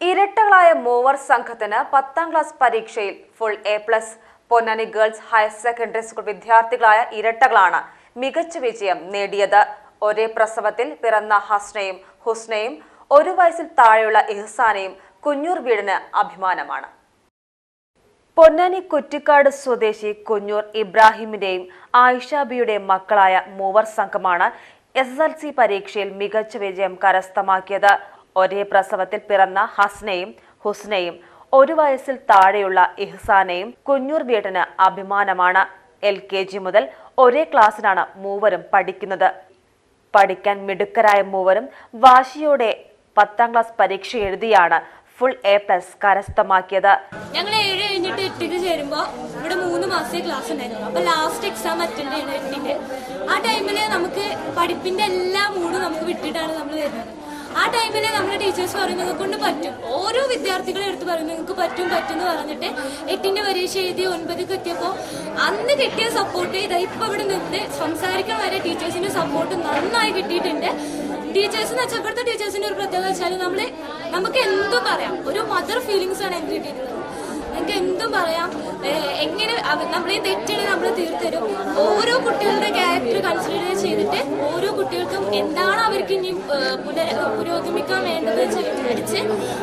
ഇരട്ടകളായ മൂവർ സംഘത്തിന് പത്താം ക്ലാസ് പരീക്ഷയിൽ full A plus Ponnani girls higher secondary school വിദ്യാർത്ഥികളായ ഇരട്ടകളാണ് മികച്ച വിജയം നേടിയത്. ഒരേ പ്രസവത്തിൽ പിറന്ന ഹസ്നയും ഹുസ്നയും ഒരു വയസ്സിൽ താഴെയുള്ള ഇഹ്സാനയും കുഞ്ഞൂർ വീടിന് അഭിമാനമാണ്. പൊന്നാനി കുറ്റിക്കാട് സ്വദേശി കുഞ്ഞൂർ ഇബ്രാഹിമിന്റെയും ആയിഷാബിയുടെയും മക്കളായ മൂവർ സംഘമാണ് എസ് എസ് എൽ സി പരീക്ഷയിൽ മികച്ച വിജയം കരസ്ഥമാക്കിയത്. ഒരേ പ്രസവത്തിൽ പിറന്ന ഹസ്നയും ഹുസ്നയും ഒരു വയസ്സിൽ താഴെയുള്ള ഇഹ്സാനയും കുഞ്ഞൂർ വീട്ടിന് അഭിമാനമാണ്. എൽ കെ ജി മുതൽ ഒരേ ക്ലാസ്സിലാണ് മൂവരും പഠിക്കുന്നത്. പഠിക്കാൻ മിടുക്കരായ മൂവരും വാശിയോടെ പത്താം ക്ലാസ് പരീക്ഷ എഴുതിയാണ് ഫുൾ എ പ്ലസ് കരസ്ഥമാക്കിയത്. ഞങ്ങൾ ഏഴ് കഴിഞ്ഞിട്ട് എട്ടിന് ചേരുമ്പോ ഇവിടെ മൂന്ന് മാസത്തെ ക്ലാസ് ഉണ്ടായിരുന്നു. അപ്പൊ ലാസ്റ്റ് എക്സാം അറ്റൻഡ് ചെയ്യണം എട്ടിന്റെ. ആ ടൈമിൽ നമുക്ക് പഠിപ്പിന്റെ എല്ലാ മൂഡും നമുക്ക് വിട്ടിട്ടാണ് നമ്മൾ വരുന്നത്. ആ ടൈമിനെ നമ്മുടെ ടീച്ചേഴ്സ് പറയും നിങ്ങൾക്കൊണ്ട് പറ്റും. ഓരോ വിദ്യാർത്ഥികളെ എടുത്ത് പറയും നിങ്ങൾക്ക് പറ്റും പറ്റും എന്ന് പറഞ്ഞിട്ട് എട്ടിന്റെ പരീക്ഷ എഴുതി ഒൻപതിക്ക് എത്തിയപ്പോൾ അന്ന് കിട്ടിയ സപ്പോർട്ട് ഇതാ ഇപ്പൊ ഇവിടെ നിന്ന് സംസാരിക്കാൻ വരെ ടീച്ചേഴ്സിന്റെ സപ്പോർട്ട് നന്നായി കിട്ടിയിട്ടുണ്ട്. ടീച്ചേഴ്സ് എന്ന് വെച്ചാൽ ഇപ്പോഴത്തെ ടീച്ചേഴ്സിന്റെ ഒരു പ്രത്യേകത വെച്ചാൽ നമ്മൾ നമുക്ക് എന്തും പറയാം. ഒരു മദർ ഫീലിങ്സ് ആണ് എനിക്ക് കിട്ടിയിട്ടുള്ളത്. നമുക്ക് എന്തും പറയാം? എങ്ങനെ നമ്മൾ ഈ തെറ്റിനെ നമ്മൾ തീർത്തരും. ഓരോ കുട്ടികളുടെ ക്യാരക്ടർ കൺസിഡർ ചെയ്തിട്ട് ഓരോ കുട്ടികൾക്കും എന്താണ് അവർക്ക് ഇനി പുനര പുരോഗമിക്കാൻ വേണ്ടത് വിചാരിച്ച്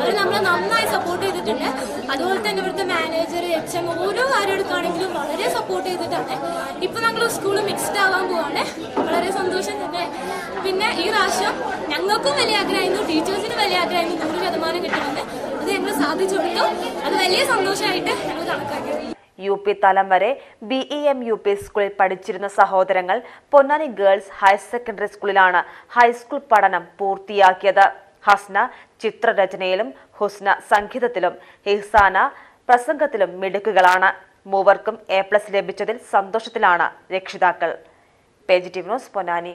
അവർ നമ്മളെ നന്നായി സപ്പോർട്ട് ചെയ്തിട്ടുണ്ട്. അതുപോലെ തന്നെ ഇവിടുത്തെ മാനേജർ എച്ച് എം ഓരോ കാര്യം എടുക്കുകയാണെങ്കിലും വളരെ സപ്പോർട്ട് ചെയ്തിട്ടാണ്. ഇപ്പൊ നമ്മൾ സ്കൂൾ മിക്സ്ഡ് ആവാൻ പോവാണ്. വളരെ സന്തോഷം തന്നെ. പിന്നെ ഈ പ്രാവശ്യം ഞങ്ങൾക്കും വലിയ ആഗ്രഹമായിരുന്നു. ടീച്ചേഴ്സിനും വലിയ ആഗ്രഹമായിരുന്നു. നൂറ് ശതമാനം ഞങ്ങൾ സാധിച്ചു അത് വലിയ സന്തോഷമായിട്ട് ഞങ്ങൾ കണക്കാക്കി. യു പി തലം വരെ B E M U P സ്കൂളിൽ പഠിച്ചിരുന്ന സഹോദരങ്ങൾ പൊന്നാനി ഗേൾസ് ഹയർ സെക്കൻഡറി സ്കൂളിലാണ് ഹൈസ്കൂൾ പഠനം പൂർത്തിയാക്കിയത്. ഹസ്ന ചിത്രരചനയിലും ഹുസ്ന സംഗീതത്തിലും ഹിസാന പ്രസംഗത്തിലും മിടുക്കുകളാണ്. മൂവർക്കും എ പ്ലസ് ലഭിച്ചതിൽ സന്തോഷത്തിലാണ് രക്ഷിതാക്കൾ. Page T news Ponnani.